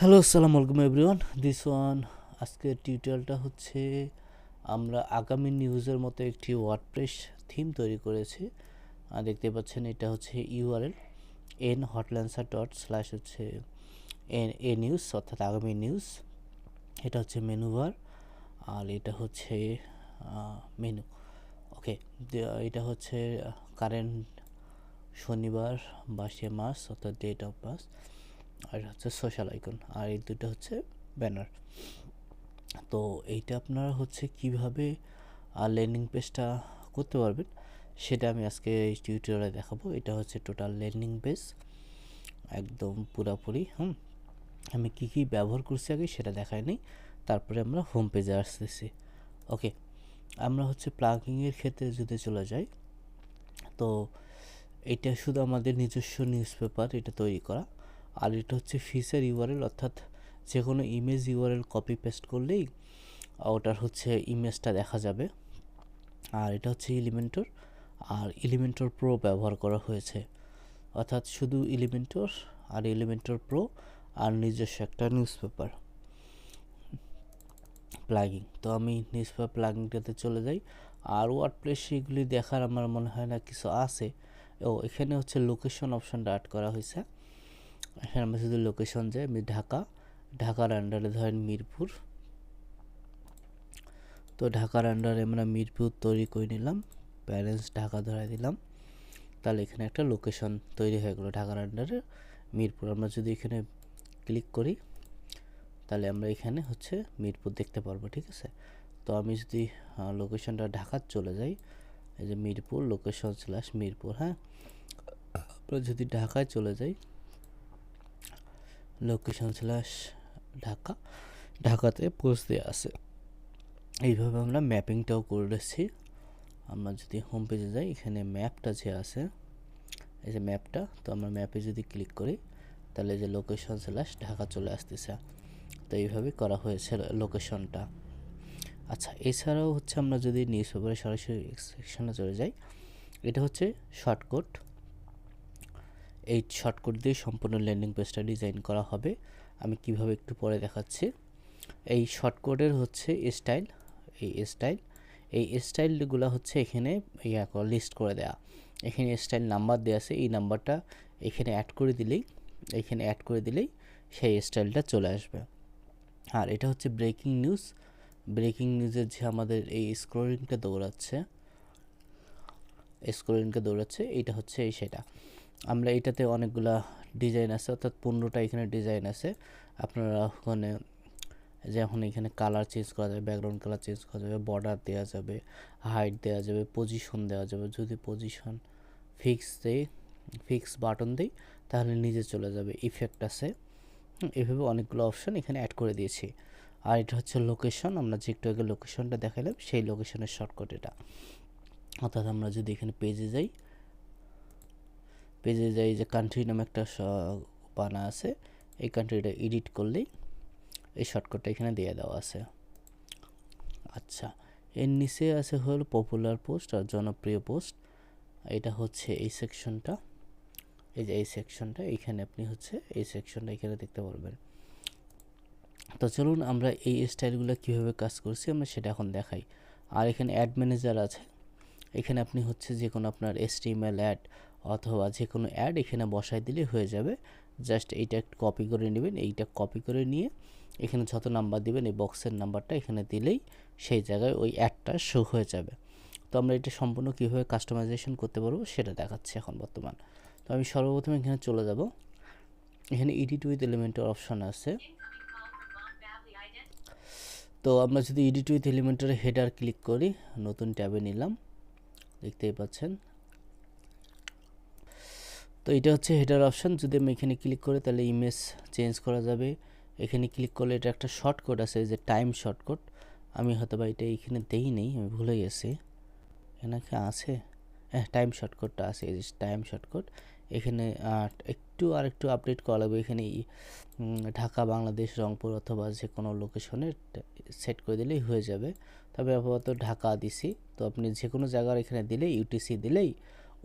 Hello আসসালামু আলাইকুম everyone this one আজকের টিউটোরিয়ালটা হচ্ছে, আমরা আগামী নিউজের মতো একটি ওয়ার্ডপ্রেস থিম তৈরি করেছি। দেখতে পাচ্ছেন, এটা হচ্ছে URL N hotlancer dot slash হচ্ছে এন এ নিউজ অর্থাৎ আগামী নিউজ এটা হচ্ছে মেনু বার আর এটা হচ্ছে মেনু ওকে এটা হচ্ছে কারেন্ট শনিবার বাইশে মার্চ অর্থাৎ ডেট অফ বার্থ আর হচ্ছে সোশ্যাল আইকন আর এই দুটো হচ্ছে ব্যানার তো এইটা আপনারা হচ্ছে কীভাবে ল্যান্ডিং পেজটা করতে পারবেন, সেটা আমি আজকে এই টিউটোরিয়ালে দেখাবো। এটা হচ্ছে টোটাল ল্যান্ডিং পেজ একদম পুরাপুরি, হুম? আমি কি কি ব্যবহার করছি আগে সেটা দেখাই নেই, তারপরে আমরা হোম পেজে আসতেছি। ওকে আমরা হচ্ছে প্লাগিংয়ের ক্ষেত্রে যদি চলে যাই, তো এটা শুধু আমাদের নিজস্ব নিউজ পেপার এটা তৈরি করা। আর এটা হচ্ছে ফিসের ইউআরএল অর্থাৎ যে কোনো ইমেজ ইউআরএল কপি পেস্ট করলেই ওটার হচ্ছে ইমেজটা দেখা যাবে। আর এটা হচ্ছে এলিমেন্টর আর এলিমেন্টর প্রো ব্যবহার করা হয়েছে। অর্থাৎ শুধু এলিমেন্টর আর এলিমেন্টর প্রো আর নিজস্ব একটা নিউজ পেপার প্লাগিং তো আমি নিউজ পেপার প্লাগিংটাতে চলে যাই। আর ওয়ার্ড প্লেস সেগুলি দেখার আমার মনে হয় না কিছু আছে। ও, এখানে হচ্ছে লোকেশন অপশনটা অ্যাড করা হয়েছে। এখানে আমরা শুধু লোকেশন যাই ঢাকা, ঢাকার আন্ডারে ধরেন মিরপুর। তো ঢাকার আন্ডারে আমরা মিরপুর তৈরি করে নিলাম প্যারেন্টস ঢাকা ধরাই দিলাম। তাহলে এখানে একটা লোকেশন তৈরি হয়ে গেলো ঢাকার আন্ডারে মিরপুর। আমরা যদি এখানে ক্লিক করি, তাহলে আমরা এখানে হচ্ছে মিরপুর দেখতে পারব, ঠিক আছে? তো আমি যদি লোকেশনটা ঢাকার চলে যাই, এই যে মিরপুর লোকেশন স্ল্যাশ মিরপুর হ্যাঁ? আমরা যদি ঢাকায় চলে যাই লোকেশন স্ল্যাশ ঢাকা, ঢাকাতে পোস্ট পৌঁছতে আসে এইভাবে আমরা ম্যাপিংটাও করেছি। আমরা যদি হোম পেজে যাই, এখানে ম্যাপটা যে আছে, এই যে ম্যাপটা তো আমরা ম্যাপে যদি ক্লিক করি, তাহলে যে লোকেশন স্ল্যাশ ঢাকা চলে আসতেছে। তো এইভাবে করা হয়েছে লোকেশনটা আচ্ছা এছাড়াও হচ্ছে আমরা যদি নিউজ পেপারে সরাসরি সেকশনে চলে যাই, এটা হচ্ছে শর্টকট এই শর্টকট দিয়ে সম্পূর্ণ ল্যান্ডিং পেজটা ডিজাইন করা হবে। আমি কীভাবে একটু পরে দেখাচ্ছি। এই শর্টকটের হচ্ছে স্টাইল এই স্টাইল এই স্টাইলগুলো হচ্ছে এখানে ইয়া লিস্ট করে দেওয়া এখানে স্টাইল নাম্বার দেওয়া আছে, এই নাম্বারটা এখানে অ্যাড করে দিলেই, এখানে অ্যাড করে দিলেই সেই স্টাইলটা চলে আসবে। আর এটা হচ্ছে ব্রেকিং নিউজ ব্রেকিং নিউজের যে আমাদের এই স্ক্রোলিংটা দৌড়াচ্ছে স্ক্রোলিংটা দৌড়াচ্ছে, এইটা হচ্ছে এই সেটা। আমরা এটাতে অনেকগুলা ডিজাইন আছে, অর্থাৎ পনেরোটা এখানে ডিজাইন আছে। আপনারা ওখানে যেমন এখানে কালার চেঞ্জ করা যাবে ব্যাকগ্রাউন্ড কালার চেঞ্জ করা যাবে বর্ডার দেওয়া যাবে হাইট দেওয়া যাবে পজিশন দেওয়া যাবে। যদি পজিশন ফিক্স দেই ফিক্স বাটন দেই, তাহলে নিজে চলে যাবে ইফেক্ট আছে। এভাবে অনেকগুলো অপশন এখানে অ্যাড করে দিয়েছি। আর এটা হচ্ছে লোকেশন আমরা যে একটু আগে লোকেশনটা দেখালাম, সেই লোকেশনের শর্টকাট এটা। অর্থাৎ আমরা যদি এখানে পেজে যাই পেজে যাই যে কান্ট্রি নামে একটা বানা আছে, এই কান্ট্রিটা এডিট করলেই এই শর্টকাটটা এখানে দিয়ে দেওয়া আছে। আচ্ছা এর নিচে আছে হল পপুলার পোস্ট আর জনপ্রিয় পোস্ট এটা হচ্ছে এই সেকশনটা এই যে এই সেকশনটা এখানে আপনি হচ্ছে এই সেকশনটা এখানে দেখতে পারবেন। তো চলুন আমরা এই স্টাইলগুলো কীভাবে কাজ করছি, আমরা সেটা এখন দেখাই। আর এখানে অ্যাড ম্যানেজার আছে। এখানে আপনি হচ্ছে যে কোনো আপনার এসটিএমএল অ্যাড অথবা যে কোনো অ্যাড এখানে বসাই দিলে হয়ে যাবে। জাস্ট এইটা কপি করে নেবেন, এইটা কপি করে নিয়ে এখানে যত নাম্বার দিবেন এই বক্সের নাম্বারটা এখানে দিলেই সেই জায়গায় ওই অ্যাডটা শো হয়ে যাবে। তো আমরা এটা সম্পূর্ণ কীভাবে কাস্টমাইজেশন করতে পারব সেটা দেখাচ্ছি এখন বর্তমান। তো আমি সর্বপ্রথম এখানে চলে যাব। এখানে এডিট উইথ এলিমেন্টের অপশান আছে। তো আমরা যদি এডিট উইথ এলিমেন্টের হেডার ক্লিক করি, নতুন ট্যাবে নিলাম, দেখতেই পাচ্ছেন। তো এটা হচ্ছে হেডার অপশান যদি আমি এখানে ক্লিক করি তাহলে ইমেজ চেঞ্জ করা যাবে। এখানে ক্লিক করলে এটা একটা শর্টকট আছে যে টাইম শর্টকট আমি হয়তো বা এটা এখানে দেই নেই, আমি ভুলে গেছি। এখানে আছে? হ্যাঁ টাইম শর্টকটটা আছে, এই টাইম শর্টকট এখানে একটু আর একটু আপডেট করা লাগবে। এখানে ঢাকা, বাংলাদেশ, রংপুর অথবা যে কোনো লোকেশনে সেট করে দিলেই হয়ে যাবে। তবে আপাতত ঢাকা দিছি। তো আপনি যে কোনো জায়গার এখানে দিলেই ইউটিসি দিলেই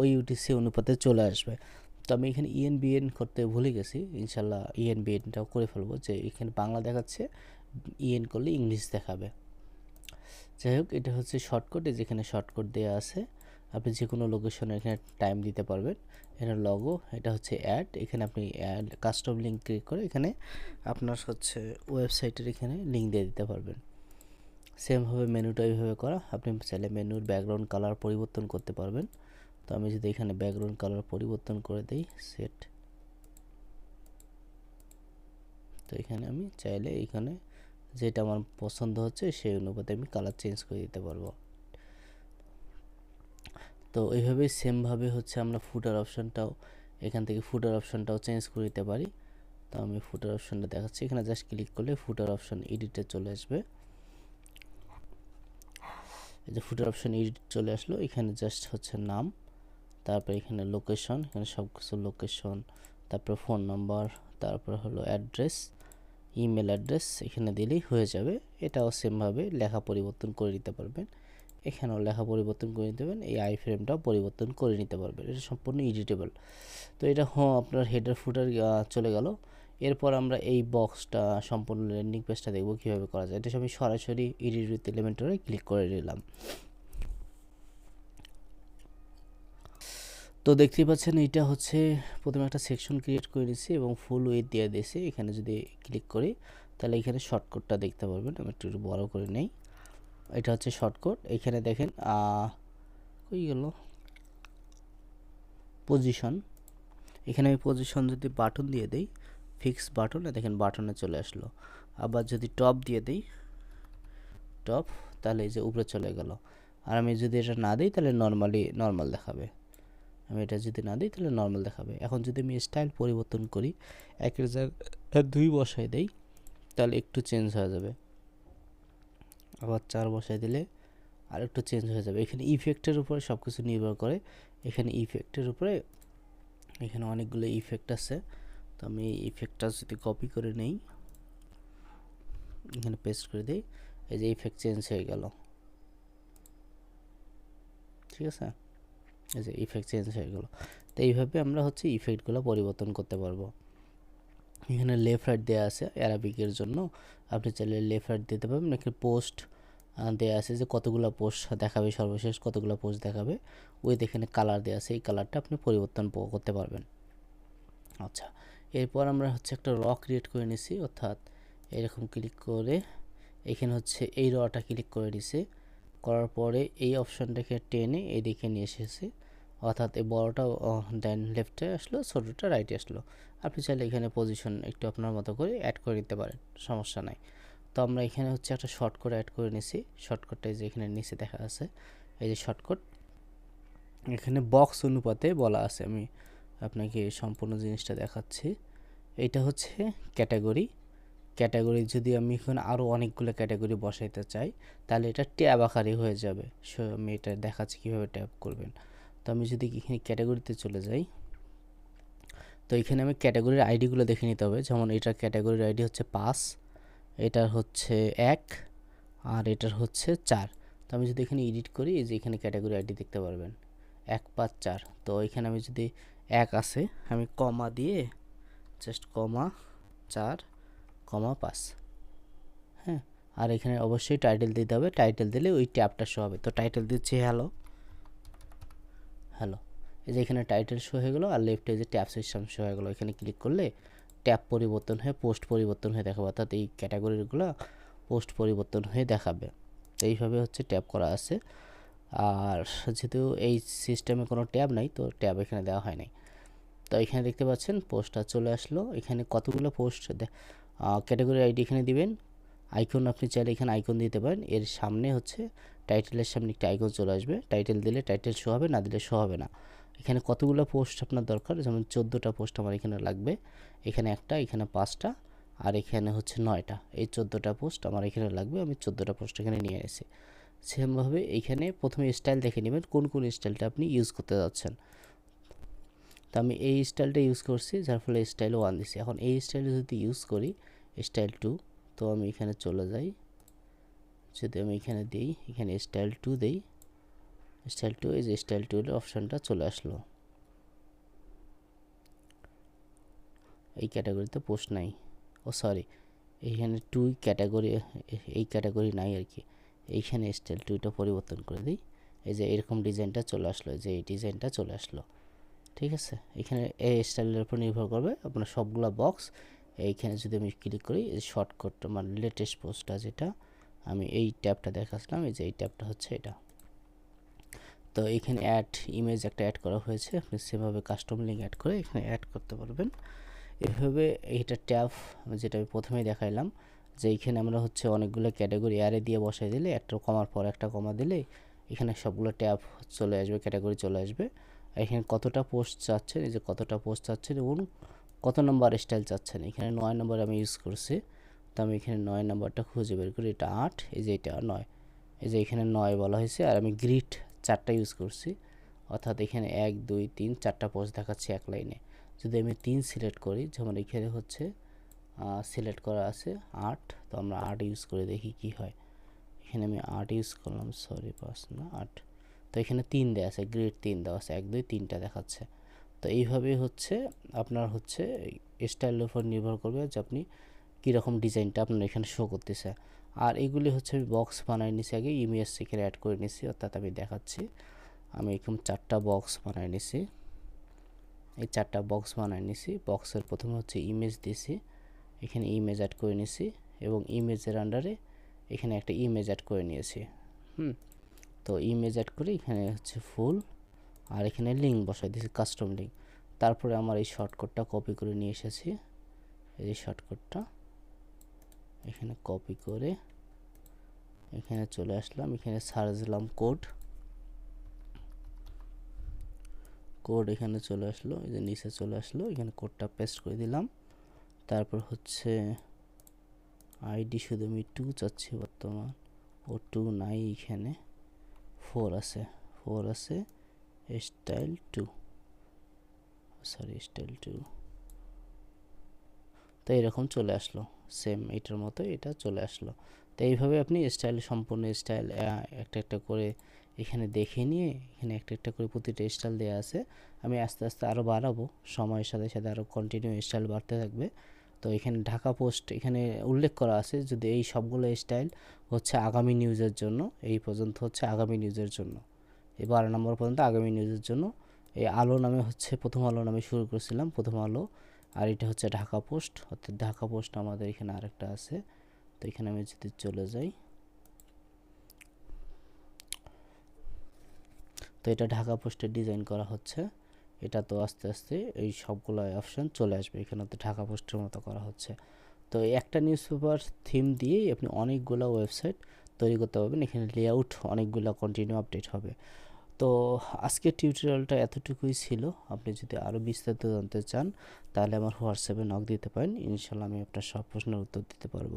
ওই ইউটিসি অনুপাতে চলে আসবে। তো আমি এখানে ইএন বিএন করতে ভুলে গেছি। ইনশাল্লাহ ইএন বিএনটাও করে ফেলব যে এখানে বাংলা দেখাচ্ছে ইএন করলে ইংলিশ দেখাবে। যাই হোক, এটা হচ্ছে শর্টকাট যেখানে শর্টকাট দেওয়া আছে, আপনি যে কোনো লোকেশনে এখানে টাইম দিতে পারবেন। এটা লগো এটা হচ্ছে অ্যাড এখানে আপনি অ্যাড কাস্টম লিঙ্ক ক্লিক করে এখানে আপনার হচ্ছে ওয়েবসাইটের এখানে লিঙ্ক দিয়ে দিতে পারবেন। সেমভাবে মেনুটা এইভাবে করা, আপনি চাইলে মেনুর ব্যাকগ্রাউন্ড কালার পরিবর্তন করতে পারবেন। তো আমি যদি এখানে ব্যাকগ্রাউন্ড কালার পরিবর্তন করে দিই সেট তো এখানে আমি চাইলে এখানে যেটা আমার পছন্দ হচ্ছে সেই অনুপাতে আমি কালার চেঞ্জ করে দিতে পারব। তো এইভাবে সেমভাবে হচ্ছে আমরা ফুটার অপশানটাও এখান থেকে ফুটার অপশানটাও চেঞ্জ করে দিতে পারি। তো আমি ফুটার অপশানটা দেখাচ্ছি, এখানে জাস্ট ক্লিক করলে ফুটার অপশান এডিটে চলে আসবে। এই যে ফুটার অপশান এডিট চলে আসলো, এখানে জাস্ট হচ্ছে নাম। তারপর এখানে লোকেশন এখানে সব কিছু লোকেশন তারপর ফোন নাম্বার তারপর হলো অ্যাড্রেস ইমেল অ্যাড্রেস এখানে দিলেই হয়ে যাবে। এটাও সেমভাবে লেখা পরিবর্তন করে নিতে পারবেন। এখানেও লেখা পরিবর্তন করে নিতে পারবেন, এই আই ফ্রেমটাও পরিবর্তন করে নিতে পারবেন। এটা সম্পূর্ণ এডিটেবল তো এটা হ্যাঁ আপনার হেডার ফুটার চলে গেল। এরপর আমরা এই বক্সটা সম্পূর্ণ ল্যান্ডিং পেজটা দেখব কীভাবে করা যায়। এটা আমি সরাসরি এডিট উইথ এলিমেন্টরে ক্লিক করে নিলাম। তো দেখতেই পাচ্ছেন এটা হচ্ছে প্রথমে একটা সেকশন ক্রিয়েট করে নিয়েছি এবং ফুল ওয়েট দিয়ে দিয়েছি। এখানে যদি ক্লিক করি, তাহলে এখানে শর্টকাটটা দেখতে পারবেন। আমি একটু বড় করে নেই। এটা হচ্ছে শর্টকাট এখানে দেখেন কই গেল? পজিশন এখানে আমি পজিশন যদি বাটন দিয়ে দিই ফিক্স বাটনে দেখেন বাটনে চলে আসলো। আবার যদি টপ দিয়ে দিই টপ তাহলে এই যে উপরে চলে গেল। আর আমি যদি এটা না দিই, তাহলে নর্মালি নর্মাল দেখাবে। আমি এটা যদি না দিই, তাহলে নর্মাল দেখাবে। এখন যদি আমি স্টাইল পরিবর্তন করি, একের জায়গায় দুই বসায় দেই, তাহলে একটু চেঞ্জ হয়ে যাবে। আবার চার বসায় দিলে আর একটু চেঞ্জ হয়ে যাবে। এখানে ইফেক্টের উপরে সব কিছু নির্ভর করে। এখানে ইফেক্টের উপরে এখানে অনেকগুলো ইফেক্ট আছে। তো আমি এই ইফেক্টটা যদি কপি করে নেই, এখানে পেস্ট করে দিই, এই যে ইফেক্ট চেঞ্জ হয়ে গেল। ঠিক আছে? এই যে ইফেক্ট চেঞ্জ হয়ে গেল। তো এইভাবে আমরা হচ্ছে ইফেক্টগুলো পরিবর্তন করতে পারব। এখানে লেফট রাইট দেওয়া আছে অ্যারাবিকের জন্য। আপনি চাইলে লেফট রাইট দিতে পারবেন। এখানে পোস্ট দেওয়া আছে যে কতগুলো পোস্ট দেখাবে, সর্বশেষ কতগুলো পোস্ট দেখাবে। ওই এখানে কালার দেওয়া আছে। এই কালারটা আপনি পরিবর্তন করতে পারবেন। আচ্ছা এরপর আমরা হচ্ছে একটা র ক্রিয়েট করে নিছি। অর্থাৎ এরকম ক্লিক করে এখানে হচ্ছে এই রটা ক্লিক করে নিছি। করার পরে এই অপশানটাকে টেনে এদিকে নিয়ে এসেছে। অর্থাৎ এই বড়টা দেন লেফটে আসলো, ছোটোটা রাইটে আসলো। আপনি চাইলে এখানে পজিশন একটু আপনার মতো করে অ্যাড করে নিতে পারেন, সমস্যা নাই। তো আমরা এখানে হচ্ছে একটা শর্টকাট অ্যাড করে নিছি। শর্টকাটটা যে এখানে নিচে দেখা আছে। এই যে শর্টকাট এখানে বক্স অনুপাতে বলা আছে। আমি আপনাকে সম্পূর্ণ জিনিসটা দেখাচ্ছি। এইটা হচ্ছে ক্যাটাগরি ক্যাটাগরি যদি আমি এখানে আরও অনেকগুলো ক্যাটাগরি বসাইতে চাই, তাহলে এটা ট্যাব আকারে হয়ে যাবে। সো আমি এটা দেখাচ্ছি কীভাবে ট্যাব করবেন। তো আমি যদি এখানে ক্যাটাগরিতে চলে যাই, তো এখানে আমি ক্যাটাগরির আইডিগুলো দেখে নিতে হবে। যেমন এটার ক্যাটাগরির আইডি হচ্ছে পাঁচ, এটার হচ্ছে এক, আর এটার হচ্ছে চার। তো আমি যদি এখানে এডিট করি, এই যে এখানে ক্যাটাগরি আইডি দেখতে পারবেন, এক, পাঁচ, চার। তো এখানে আমি যদি এক আছে, আমি কমা দিয়ে, জাস্ট কমা, চার কমা পাঁচ হ্যাঁ আর এখানে অবশ্যই টাইটেল দিতে হবে। টাইটেল দিলে ওই ট্যাবটা শো হবে। তো টাইটেল দিচ্ছি হ্যালো হ্যালো এই যে এখানে টাইটেল শো হয়ে গেলো, আর লেফটে যে ট্যাব সিস্টেম শো হয়ে গেলো, এখানে ক্লিক করলে ট্যাব পরিবর্তন হয়ে পোস্ট পরিবর্তন হয়ে দেখাবে। অর্থাৎ এই ক্যাটাগরিগুলো পোস্ট পরিবর্তন হয়ে দেখাবে। এইভাবে হচ্ছে ট্যাব করা আছে। আর যেহেতু এই সিস্টেমে কোনো ট্যাব নাই, তো ট্যাব এখানে দেওয়া হয় নাই তো এখানে দেখতে পাচ্ছেন পোস্টটা চলে আসলো। এখানে কতগুলো পোস্ট ক্যাটাগরি আইডি এখানে দিবেন। আইকন আপনি চাইলে এখানে আইকন দিতে পারেন। এর সামনে হচ্ছে টাইটেলের সামনে একটা আইকন চলে আসবে। টাইটেল দিলে টাইটেল শো হবে, না দিলে শো হবে না। এখানে কতগুলো পোস্ট আপনার দরকার? যেমন চোদ্দোটা পোস্ট আমার এখানে লাগবে। এখানে একটা, এখানে পাঁচটা, আর এখানে হচ্ছে নয়টা। এই চোদ্দোটা পোস্ট আমার এখানে লাগবে। আমি চোদ্দোটা পোস্ট এখানে নিয়ে এসেছি। সেমভাবে এইখানে প্রথমে স্টাইল দেখে নেবেন। কোন কোন স্টাইলটা আপনি ইউজ করতে যাচ্ছেন। তো আমি এই স্টাইলটা ইউজ করছি, যার ফলে স্টাইল ওয়ান দিছি। এখন এই স্টাইল যদি ইউজ করি স্টাইল টু তো আমি এখানে চলে যাই। যদি আমি এখানে দিই, এখানে স্টাইল টু দিই স্টাইল টু এই যে স্টাইল টু অপশানটা চলে আসলো। এই ক্যাটাগরিতে পোস্ট নাই। ও সরি এইখানে টু ক্যাটাগরি এই ক্যাটাগরি নাই আর কি। এইখানে স্টাইল টুইটা পরিবর্তন করে দিই। এই যে এরকম ডিজাইনটা চলে আসলো যে এই ডিজাইনটা চলে আসলো। ঠিক আছে? এখানে এই স্টাইলের উপর নির্ভর করবে আপনার সবগুলো বক্স এইখানে যদি আমি ক্লিক করি, এই শর্টকাটটা মানে লেটেস্ট পোস্টটা যেটা, আমি এই ট্যাবটা দেখাচ্ছিলাম, এই যে এই ট্যাবটা হচ্ছে এটা। তো এখানে অ্যাড ইমেজ একটা অ্যাড করা হয়েছে, আপনি সেভাবে কাস্টম লিঙ্ক অ্যাড করে এখানে অ্যাড করতে পারবেন। এভাবে এইটা ট্যাব যেটা আমি প্রথমেই দেখাইলাম, যে এইখানে আমরা হচ্ছে অনেকগুলো ক্যাটাগরি অ্যারে দিয়ে বসাই দিলে, একটা কমার পর একটা কমা দিলে, এখানে সবগুলো ট্যাব চলে আসবে ক্যাটাগরি চলে আসবে। এখানে কতটা পোস্ট চাচ্ছেন? এই যে কতটা পোস্ট চাচ্ছেন এবং কত নম্বর স্টাইল চাচ্ছেন? এখানে নয় নম্বর আমি ইউজ করছি। তো আমি এখানে নয় নাম্বারটা খুঁজে বের করি। এটা আট, এই যে এটা নয়। এই যে এখানে নয় বলা হয়েছে আর আমি গ্রিড চারটা ইউজ করছি। অর্থাৎ এখানে এক, দুই, তিন, চারটা পোস্ট দেখাচ্ছে এক লাইনে যদি আমি তিন সিলেক্ট করি, যেমন এখানে হচ্ছে সিলেক্ট করা আছে আট, তো আমরা আট ইউজ করে দেখি কি হয়। এখানে আমি আট ইউজ করলাম সরি পাঁচ না, আট। তো এখানে তিন দেওয়া আছে গ্রেড তিন দেওয়া আছে, এক, দুই, তিনটা দেখাচ্ছে। তো এইভাবে হচ্ছে আপনার হচ্ছে স্টাইলের উপর নির্ভর করবে যে আপনি কীরকম ডিজাইনটা আপনার এখানে শো করতেছে। আর এগুলি হচ্ছে আমি বক্স বানাই নিছি আগে ইমেজ সেখানে অ্যাড করে নিছি, অর্থাৎ আমি দেখাচ্ছি। আমি এরকম চারটা বক্স বানাই নিছি। এই চারটা বক্স বানাই নিছি। বক্সের প্রথমে হচ্ছে ইমেজ দিছি, এখানে ইমেজ অ্যাড করে নিছি এবং ইমেজের আন্ডারে এখানে একটা ইমেজ অ্যাড করে নিয়েছি। হুম? তো ইমেজ অ্যাড করে, এখানে হচ্ছে ফুল আর এখানে লিঙ্ক বসাই দিয়েছি কাস্টম লিঙ্ক তারপরে আমার এই শর্টকাটটা কপি করে নিয়ে এসেছি। এই শর্টকাটটা এখানে কপি করে এখানে চলে আসলাম। এখানে সার্চ দিলাম কোড কোড এখানে চলে আসলো, এই যে নিচে চলে আসলো। এখানে কোডটা পেস্ট করে দিলাম। তারপর হচ্ছে আইডি শুধু আমি টু চাচ্ছি বর্তমান। ও টু নাই এখানে। ফোর আছে ফোর আছে, style two. Sorry, style two. তো এরকম চলে আসলো, সেম এটার মতো এটা চলে আসলো। তো এইভাবে আপনি স্টাইল, সম্পূর্ণ স্টাইল একটা একটা করে এখানে দেখে নিয়ে, এখানে একটা একটা করে প্রতিটা স্টাইল দেওয়া আছে। আমি আস্তে আস্তে আরও বাড়াবো, সময়ের সাথে সাথে আরও কন্টিনিউ স্টাইল বাড়তে থাকবে। তো এখানে ঢাকা পোস্ট এখানে উল্লেখ করা আছে যদি এই সবগুলো স্টাইল হচ্ছে আগামী নিউজের জন্য, এই পর্যন্ত হচ্ছে আগামী নিউজের জন্য। এই বারো নম্বর পর্যন্ত আগামী নিউজের জন্য। এই আলো নামে হচ্ছে প্রথম আলো নামে শুরু করেছিলাম, প্রথম আলো। আর এটা হচ্ছে ঢাকা পোস্ট, অর্থাৎ ঢাকা পোস্ট আমাদের এখানে আরেকটা আছে। তো এখানে আমি যদি চলে যাই। তো এটা ঢাকা পোস্টের ডিজাইন করা হচ্ছে। এটা তো আস্তে আস্তে এই সবগুলো অপশান চলে আসবে। এখানে তো ঢাকা পোস্টের মতো করা হচ্ছে। তো একটা নিউজ পেপার থিম দিয়েই আপনি অনেকগুলো ওয়েবসাইট তৈরি করতে পারবেন। এখানে লেআউট অনেকগুলো কন্টিনিউ আপডেট হবে। তো আজকের টিউটোরিয়ালটা এতটুকুই ছিল। আপনি যদি আরও বিস্তারিত জানতে চান, তাহলে আমার হোয়াটসঅ্যাপে নক দিতে পারেন। ইনশাল্লাহ আমি আপনার সব প্রশ্নের উত্তর দিতে পারব।